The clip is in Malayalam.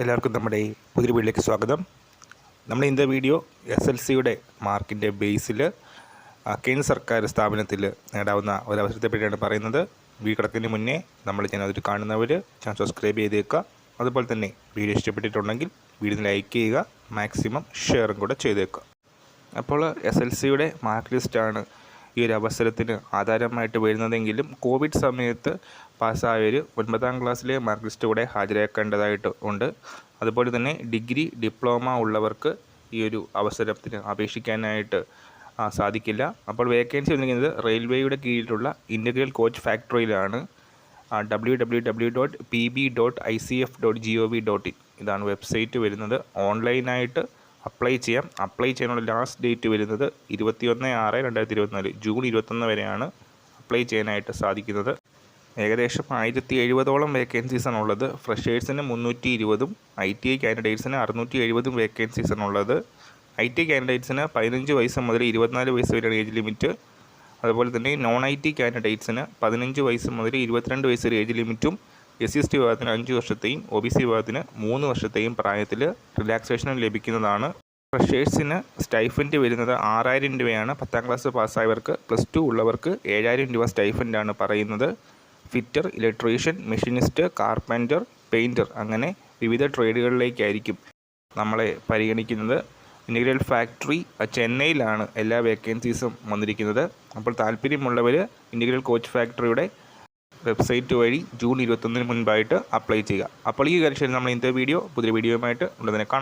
എല്ലാവർക്കും നമ്മുടെ പുതിയ വീഡിയോയിലേക്ക് സ്വാഗതം. നമ്മൾ ഇന്നത്തെ വീഡിയോ എസ് എൽ സിയുടെ മാർക്കിന്റെ ബേസിൽ കേന്ദ്ര സർക്കാർ സ്ഥാപനത്തിൽ നേടാവുന്ന ഒരവസരത്തെ പറ്റിയാണ് പറയുന്നത്. വീ കിടക്കുന്നതിന് മുന്നേ നമ്മൾ ചാനൽ കാണുന്നവർ ചാനൽ സബ്സ്ക്രൈബ് ചെയ്തേക്കുക. അതുപോലെ തന്നെ വീഡിയോ ഇഷ്ടപ്പെട്ടിട്ടുണ്ടെങ്കിൽ വീഡിയോ ലൈക്ക് ചെയ്യുക മാക്സിമം ഷെയറും കൂടെ ചെയ്തേക്കുക. അപ്പോൾ എസ് എൽ സിയുടെ മാർക്ക് ലിസ്റ്റാണ് ഈ ഒരു അവസരത്തിന് ആധാരമായിട്ട് വരുന്നതെങ്കിലും കോവിഡ് സമയത്ത് പാസ്സായവർ ഒൻപതാം ക്ലാസ്സിലെ മാർക്ക് ലിസ്റ്റ് കൂടെ ഹാജരാക്കേണ്ടതായിട്ട് ഉണ്ട്. അതുപോലെ തന്നെ ഡിഗ്രി ഡിപ്ലോമ ഉള്ളവർക്ക് ഈ ഒരു അവസരത്തിന് അപേക്ഷിക്കാനായിട്ട് സാധിക്കില്ല. അപ്പോൾ വേക്കൻസി വന്നിരിക്കുന്നത് റെയിൽവേയുടെ കീഴിലുള്ള integral coach ഫാക്ടറിയിലാണ്. W W W dot P B dot I C F dot G O V dot in ഇതാണ് വെബ്സൈറ്റ് വരുന്നത്. ഓൺലൈനായിട്ട് അപ്ലൈ ചെയ്യാം. അപ്ലൈ ചെയ്യാനുള്ള ലാസ്റ്റ് ഡേറ്റ് വരുന്നത് ഇരുപത്തിയൊന്ന് ആറ് രണ്ടായിരത്തി ഇരുപത്തിനാല് ജൂൺ ഇരുപത്തൊന്ന് വരെയാണ് അപ്ലൈ ചെയ്യാനായിട്ട് സാധിക്കുന്നത്. ഏകദേശം ആയിരത്തി എഴുപതോളം വേക്കൻസീസാണ് ഉള്ളത്. ഫ്രഷേഴ്സിന് മുന്നൂറ്റി ഇരുപതും ഐ ടി ഐ കാൻഡിഡേറ്റ്സിന് അറുന്നൂറ്റി എഴുപതും വേക്കൻസീസാണ് ഉള്ളത് ഐ ടി കാൻഡിഡേറ്റ്സിന് പതിനഞ്ച് വയസ്സ് മുതൽ ഇരുപത്തിനാല് വയസ്സ് വരെയാണ് ഏജ് ലിമിറ്റ് അതുപോലെ തന്നെ നോൺ ഐ ടി കാൻഡിഡേറ്റ്സിന് പതിനഞ്ച് വയസ്സ് മുതൽ ഇരുപത്തിരണ്ട് വയസ്സ് വരെ ഏജ് ലിമിറ്റും എസ് സി എസ് ടി വിഭാഗത്തിന് അഞ്ച് വർഷത്തെയും ഒ ബി സി വിഭാഗത്തിന് മൂന്ന് വർഷത്തെയും പ്രായത്തിൽ റിലാക്സേഷൻ ലഭിക്കുന്നതാണ്. ഫ്രഷേഴ്സിന് സ്റ്റൈഫന്റ് വരുന്നത് ആറായിരം രൂപയാണ്. പത്താം ക്ലാസ് പാസ്സായവർക്ക് പ്ലസ് ടു ഉള്ളവർക്ക് ഏഴായിരം രൂപ സ്റ്റൈഫന്റാണ് പറയുന്നത്. Fitter electrician machinist carpenter painter അങ്ങനെ വിവിധ ട്രേഡുകളിലേക്കായിരിക്കും നമ്മളെ പരിഗണിക്കുന്നത്. ഇന്റഗ്രൽ ഫാക്ടറി ചെന്നൈയിലാണ് എല്ലാ വേക്കൻസീസും വന്നിരിക്കുന്നത്. അപ്പോൾ താല്പര്യമുള്ളവർ ഇന്റഗ്രൽ കോച്ച് ഫാക്ടറിയുടെ വെബ്സൈറ്റ് വഴി ജൂൺ ഇരുപത്തൊന്നിന് മുൻപായിട്ട് അപ്ലൈ ചെയ്യുക. അപ്പോൾ ഈ കാര്യം നമ്മൾ ഇന്നത്തെ വീഡിയോ പുതിയ വീഡിയോയുമായിട്ട് ഉടനെ കാണാം.